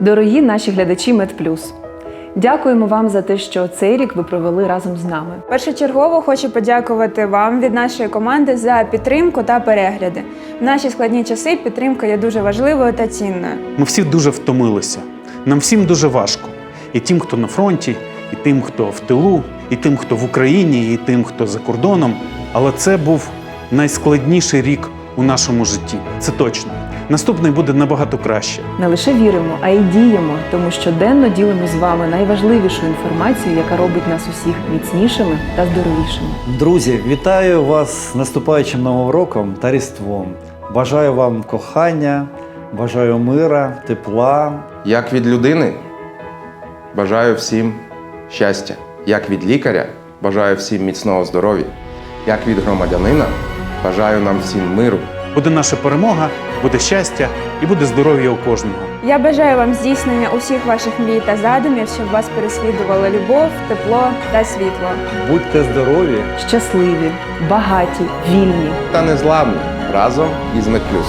Дорогі наші глядачі Медплюс, дякуємо вам за те, що цей рік ви провели разом з нами. Першочергово хочу подякувати вам від нашої команди за підтримку та перегляди. В наші складні часи підтримка є дуже важливою та цінною. Ми всі дуже втомилися. Нам всім дуже важко. І тим, хто на фронті, і тим, хто в тилу, і тим, хто в Україні, і тим, хто за кордоном. Але це був найскладніший рік у нашому житті. Це точно. Наступний буде набагато краще. Не лише віримо, а й діємо, тому щоденно ділимо з вами найважливішу інформацію, яка робить нас усіх міцнішими та здоровішими. Друзі, вітаю вас з наступаючим новим роком та Різдвом. Бажаю вам кохання, бажаю мира, тепла. Як від людини бажаю всім щастя. Як від лікаря бажаю всім міцного здоров'я. Як від громадянина бажаю нам всім миру. Буде наша перемога, буде щастя і буде здоров'я у кожного. Я бажаю вам здійснення усіх ваших мрій та задумів, щоб вас переслідувала любов, тепло та світло. Будьте здорові! Щасливі, багаті, вільні. Та незламні разом із Медплюс.